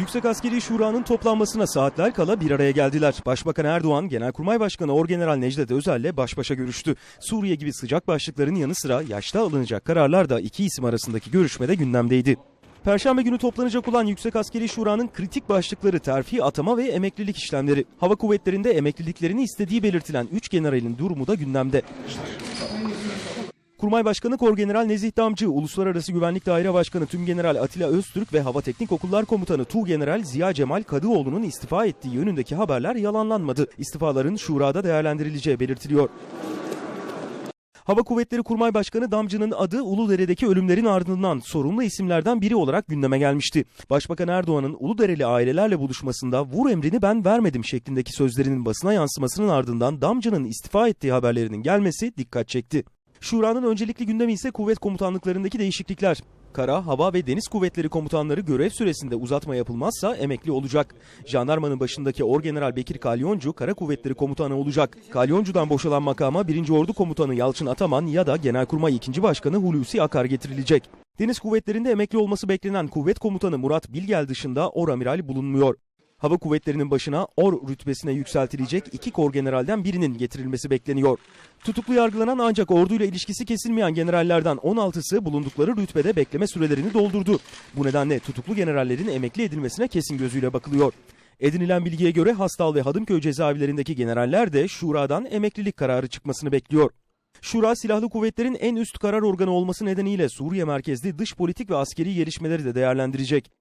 Yüksek Askeri Şura'nın toplanmasına saatler kala bir araya geldiler. Başbakan Erdoğan, Genelkurmay Başkanı Orgeneral Necdet Özel'le baş başa görüştü. Suriye gibi sıcak başlıkların yanı sıra yaşta alınacak kararlar da iki isim arasındaki görüşmede gündemdeydi. Perşembe günü toplanacak olan Yüksek Askeri Şura'nın kritik başlıkları terfi, atama ve emeklilik işlemleri. Hava kuvvetlerinde emekliliklerini istediği belirtilen 3 generalin durumu da gündemde. Kurmay Başkanı Korgeneral Nezih Damcı, Uluslararası Güvenlik Daire Başkanı Tümgeneral Atilla Öztürk ve Hava Teknik Okullar Komutanı Tuğgeneral Ziya Cemal Kadıoğlu'nun istifa ettiği yönündeki haberler yalanlanmadı. İstifaların şurada değerlendirileceği belirtiliyor. Hava Kuvvetleri Kurmay Başkanı Damcı'nın adı Uludere'deki ölümlerin ardından sorumlu isimlerden biri olarak gündeme gelmişti. Başbakan Erdoğan'ın Uludereli ailelerle buluşmasında vur emrini ben vermedim şeklindeki sözlerinin basına yansımasının ardından Damcı'nın istifa ettiği haberlerinin gelmesi dikkat çekti. Şura'nın öncelikli gündemi ise kuvvet komutanlıklarındaki değişiklikler. Kara, hava ve deniz kuvvetleri komutanları görev süresinde uzatma yapılmazsa emekli olacak. Jandarmanın başındaki Orgeneral Bekir Kalyoncu kara kuvvetleri komutanı olacak. Kalyoncu'dan boşalan makama 1. Ordu Komutanı Yalçın Ataman ya da Genelkurmay 2. Başkanı Hulusi Akar getirilecek. Deniz kuvvetlerinde emekli olması beklenen kuvvet komutanı Murat Bilgel dışında oramiral bulunmuyor. Hava kuvvetlerinin başına or rütbesine yükseltilecek iki kor generalden birinin getirilmesi bekleniyor. Tutuklu yargılanan ancak orduyla ilişkisi kesilmeyen generallerden 16'sı bulundukları rütbede bekleme sürelerini doldurdu. Bu nedenle tutuklu generallerin emekli edilmesine kesin gözüyle bakılıyor. Edinilen bilgiye göre Hastal ve Hadımköy cezaevlerindeki generaller de Şura'dan emeklilik kararı çıkmasını bekliyor. Şura silahlı kuvvetlerin en üst karar organı olması nedeniyle Suriye merkezli dış politik ve askeri gelişmeleri de değerlendirecek.